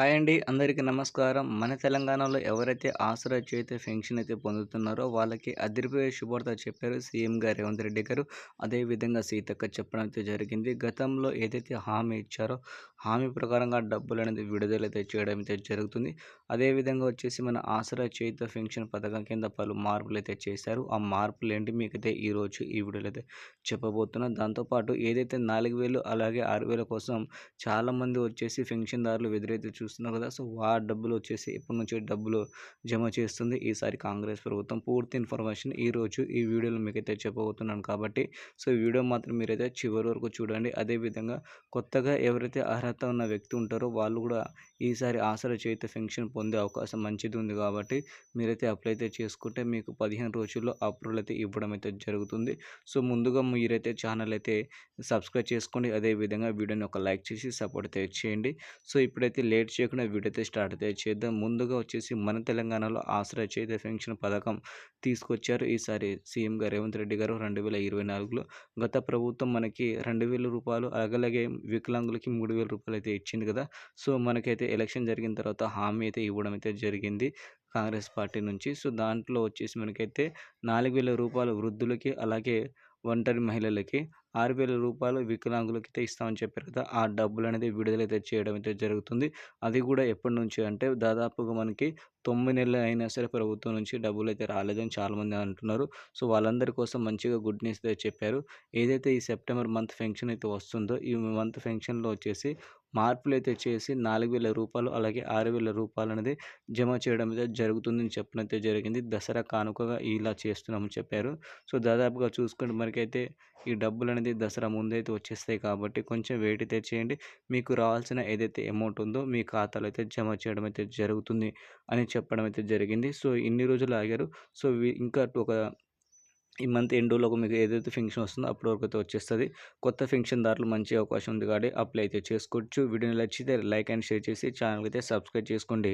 Hi అండి. అందరికీ నమస్కారం. మన తెలంగాణలో ఎవరైతే ఆసరా చేతి పెన్షన్ అయితే పొందుతున్నారో వాళ్ళకి అదిరిపోయే శుభార్త చెప్పారు సీఎం గారు రేవంత్ రెడ్డి గారు. అదేవిధంగా సీతక్క చెప్పడం అయితే జరిగింది. గతంలో ఏదైతే హామీ ఇచ్చారో హామీ ప్రకారంగా డబ్బులు అనేది విడుదల అయితే చేయడం అయితే జరుగుతుంది. అదేవిధంగా వచ్చేసి మన ఆసరా చేతి పెన్షన్ పథకం కింద పలు మార్పులు అయితే చేశారు. ఆ మార్పులు ఏంటి మీకైతే ఈరోజు ఈ వీడియోలో అయితే చెప్పబోతున్నాను దాంతోపాటు ఏదైతే నాలుగు వేలు అలాగే ఆరు వేల కోసం చాలామంది వచ్చేసి పెన్షన్దారులు ఎదురైతే చూస్తున్నారు కదా! సో ఆ డబ్బులు వచ్చేసి ఎప్పటి నుంచి డబ్బులు జమ చేస్తుంది. ఈసారి కాంగ్రెస్ ప్రభుత్వం పూర్తి ఇన్ఫర్మేషన్ ఈరోజు ఈ వీడియోలో మీకైతే చెప్పబోతున్నాను కాబట్టి సో ఈ వీడియో మాత్రం మీరైతే చివరి వరకు చూడండి. అదేవిధంగా కొత్తగా ఎవరైతే అర్హత ఉన్న వ్యక్తి ఉంటారో వాళ్ళు కూడా ఈసారి ఆసరా చేత పెన్షన్ పొందే అవకాశం మంచిది ఉంది కాబట్టి మీరైతే అప్లై అయితే చేసుకుంటే మీకు పదిహేను రోజుల్లో అప్రూవల్ అయితే ఇవ్వడం అయితే జరుగుతుంది. సో ముందుగా మీరైతే ఛానల్ అయితే సబ్స్క్రైబ్ చేసుకోండి. అదేవిధంగా వీడియోని ఒక లైక్ చేసి సపోర్ట్ అయితే చేయండి. సో ఇప్పుడైతే లేట్ చేయకుండా వీడైతే స్టార్ట్ అయితే చేద్దాం. ముందుగా వచ్చేసి మన తెలంగాణలో ఆశ్రయ చేతి పెన్షన్ పథకం తీసుకొచ్చారు. ఈసారి సీఎం గారు రేవంత్ రెడ్డి గారు రెండు వేల ఇరవై నాలుగులో. గత ప్రభుత్వం మనకి రెండు వేల రూపాయలు అలాగే వికలాంగులకి మూడు వేల రూపాయలు అయితే ఇచ్చింది కదా. సో మనకైతే ఎలక్షన్ జరిగిన తర్వాత హామీ అయితే ఇవ్వడం అయితే జరిగింది కాంగ్రెస్ పార్టీ నుంచి. సో దాంట్లో వచ్చేసి మనకైతే నాలుగు వేల రూపాయలు వృద్ధులకి అలాగే ఒంటరి మహిళలకి ఆరు వేల రూపాయలు వికలాంగులకి అయితే ఇస్తామని చెప్పారు కదా ఆ డబ్బులు అనేది విడుదల అయితే చేయడం అయితే జరుగుతుంది. అది కూడా ఎప్పటి నుంచి అంటే దాదాపుగా మనకి తొమ్మిది నెలలు అయినా సరే ప్రభుత్వం నుంచి డబ్బులు అయితే రాలేదని చాలామంది అంటున్నారు. సో వాళ్ళందరి కోసం మంచిగా గుడ్ న్యూస్ అయితే చెప్పారు. ఏదైతే ఈ సెప్టెంబర్ మంత్ ఫెన్షన్ అయితే వస్తుందో ఈ మంత్ ఫెన్షన్లో వచ్చేసి మార్పులు అయితే చేసి నాలుగు వేల రూపాయలు అలాగే ఆరు వేల రూపాయలు అనేది జమ చేయడం అయితే జరుగుతుందని చెప్పడం అయితే జరిగింది. దసరా కానుకగా ఇలా చేస్తున్నామని చెప్పారు. సో దాదాపుగా చూసుకుంటే మనకైతే ఈ డబ్బులు అనేది దసరా ముందైతే వచ్చేస్తాయి కాబట్టి కొంచెం వెయిట్ అయితే చేయండి. మీకు రావాల్సిన ఏదైతే అమౌంట్ ఉందో మీ ఖాతాలో అయితే జమ చేయడం అయితే జరుగుతుంది అని చెప్పడం అయితే జరిగింది. సో ఇన్ని రోజులు ఆగారు. సో ఇంకా ఒక ఈ మంత్ ఎండ్లోకి మీకు ఏదైతే ఫంక్షన్ వస్తుందో అప్పటి వరకు అయితే వచ్చేస్తుంది. కొత్త ఫంక్షన్ దారులు మంచి అవకాశం ఉంది కాబట్టి అప్లై అయితే చేసుకోవచ్చు. వీడియో నచ్చితే లైక్ అండ్ షేర్ చేసి ఛానల్ అయితే సబ్స్క్రైబ్ చేసుకోండి.